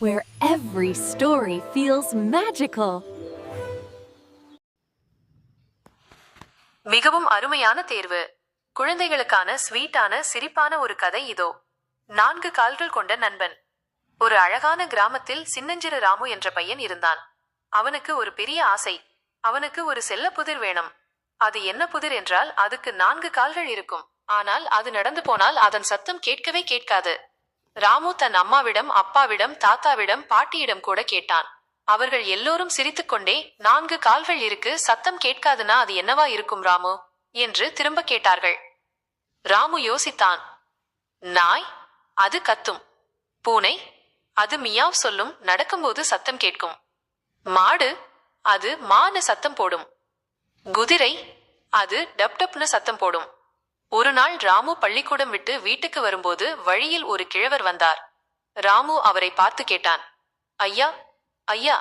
where every story feels magical. மிகவும் அருமையான தேர்வு. குழந்தைகளுக்கான ஸ்வீட்டான சிரிப்பான ஒரு கதை இதோ. நான்கு கால்கள் கொண்ட நண்பன். ஒரு அழகான கிராமத்தில் சின்னஞ்சிறு ராமு என்ற பையன் இருந்தான். அவனுக்கு ஒரு பெரிய ஆசை. அவனுக்கு ஒரு செல்ல புதிர் வேணும். அது என்ன புதிர் என்றால் அதுக்கு நான்கு கால்கள் இருக்கும். ஆனால் அது நடந்து போனால் அதன் சத்தம் கேட்கவே கேட்காது. ராமு தன் அம்மாவிடம் அப்பாவிடம் தாத்தாவிடம் பாட்டியிடம் கூட கேட்டான். அவர்கள் எல்லோரும் சிரித்துக்கொண்டே நான்கு கால்கள் இருக்கு சத்தம் கேட்காதுன்னா அது என்னவா இருக்கும் ராமு? என்று திரும்ப கேட்டார்கள். ராமு யோசித்தான். நாய்? அது கத்தும். பூனை? அது மியாவ் சொல்லும் நடக்கும்போது சத்தம் கேட்கும். மாடு? அது மான சத்தம் போடும். குதிரை? அது டப் டப்னு சத்தம் போடும். ஒரு நாள் ராமு பள்ளிக்கூடம் விட்டு வீட்டுக்கு வரும்போது வழியில் ஒரு கிழவர் வந்தார். ராமு அவரை பார்த்து கேட்டான். ஐயா ஐயா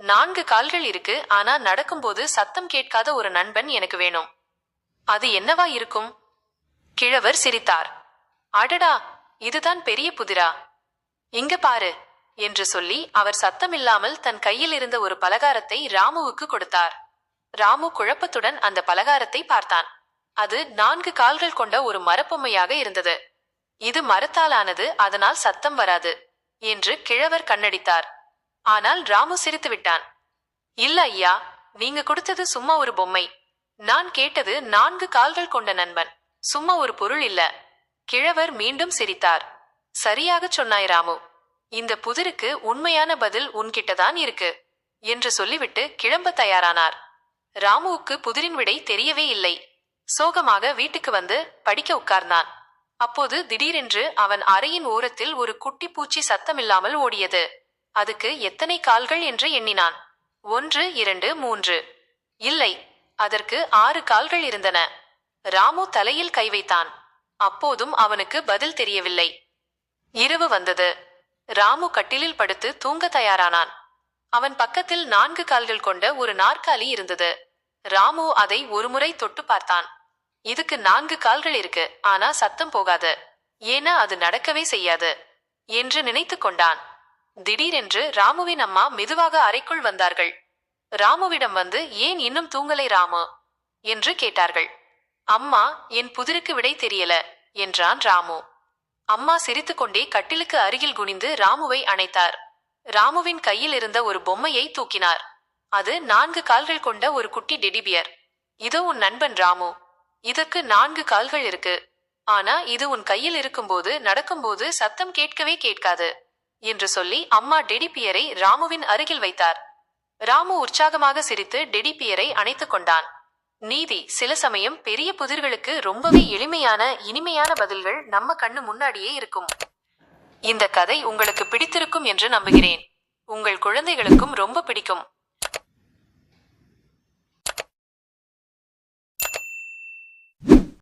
நான்கு கால்கள் இருக்கு ஆனா நடக்கும்போது சத்தம் கேட்காத ஒரு நண்பன் எனக்கு வேணும். அது என்னவா இருக்கும்? கிழவர் சிரித்தார். அடடா இதுதான் பெரிய புதிரா. இங்க பாரு என்று சொல்லி அவர் சத்தமில்லாமல் தன் கையில் இருந்த ஒரு பலகாரத்தை ராமுவுக்கு கொடுத்தார். ராமு குழப்பத்துடன் அந்த பலகாரத்தை பார்த்தான். அது நான்கு கால்கள் கொண்ட ஒரு மரப்பொம்மையாக இருந்தது. இது மரத்தாலானது அதனால் சத்தம் வராது என்று கிழவர் கண்ணடித்தார். ஆனால் ராமு சிரித்து விட்டான். இல்ல ஐயா நீங்க கொடுத்தது சும்மா ஒரு பொம்மை. நான் கேட்டது நான்கு கால்கள் கொண்ட நண்பன். சும்மா ஒரு பொருள் இல்ல. கிழவர் மீண்டும் சிரித்தார். சரியாகச் சொன்னாய் ராமு. இந்த புதிருக்கு உண்மையான பதில் உன்கிட்டதான் இருக்கு என்று சொல்லிவிட்டு கிளம்ப தயாரானார். ராமுவுக்கு புதிரின் விடை தெரியவே இல்லை. சோகமாக வீட்டுக்கு வந்து படிக்க உட்கார்ந்தான். அப்போது திடீரென்று அவன் அறையின் ஓரத்தில் ஒரு குட்டி பூச்சி சத்தமில்லாமல் ஓடியது. அதுக்கு எத்தனை கால்கள் என்று எண்ணினான். ஒன்று இரண்டு மூன்று. இல்லை அதற்கு ஆறு கால்கள் இருந்தன. ராமு தலையில் கை வைத்தான். அப்போதும் அவனுக்கு பதில் தெரியவில்லை. இரவு வந்தது. ராமு கட்டிலில் படுத்து தூங்க தயாரானான். அவன் பக்கத்தில் நான்கு கால்கள் கொண்ட ஒரு நாற்காலி இருந்தது. ராமு அதை ஒருமுறை தொட்டு பார்த்தான். இதுக்கு நான்கு கால்கள் இருக்கு. ஆனா சத்தம் போகாது. ஏன்னா அது நடக்கவே செய்யாது. என்று நினைத்து கொண்டான். திடீரென்று ராமுவின் அம்மா மெதுவாக அறைக்குள் வந்தார்கள். ராமுவிடம் வந்து ஏன் இன்னும் தூங்கலை ராமு? என்று கேட்டார்கள். அம்மா என் புதிருக்கு விடை தெரியல என்றான் ராமு. அம்மா சிரித்துக்கொண்டே கட்டிலுக்கு அருகில் குனிந்து ராமுவை அணைத்தார். ராமுவின் கையில் இருந்த ஒரு பொம்மையை தூக்கினார். அது நான்கு கால்கள் கொண்ட ஒரு குட்டி டெடிபியர். இதோ உன் நண்பன் ராமு. இதற்கு நான்கு கால்கள் இருக்கு. ஆனா இது உன் கையில் இருக்கும்போது நடக்கும்போது சத்தம் கேட்கவே கேட்காது என்று சொல்லி அம்மா டெடிபியரை ராமுவின் அருகில் வைத்தார். ராமு உற்சாகமாக சிரித்து டெடிபியரை அணைத்துக் கொண்டான். நீதி சில சமயம் பெரிய புதிர்களுக்கு ரொம்பவே எளிமையான இனிமையான பதில்கள் நம்ம கண்ணு முன்னாடியே இருக்கும். இந்த கதை உங்களுக்கு பிடித்திருக்கும் என்று நம்புகிறேன். உங்கள் குழந்தைகளுக்கும் ரொம்ப பிடிக்கும்.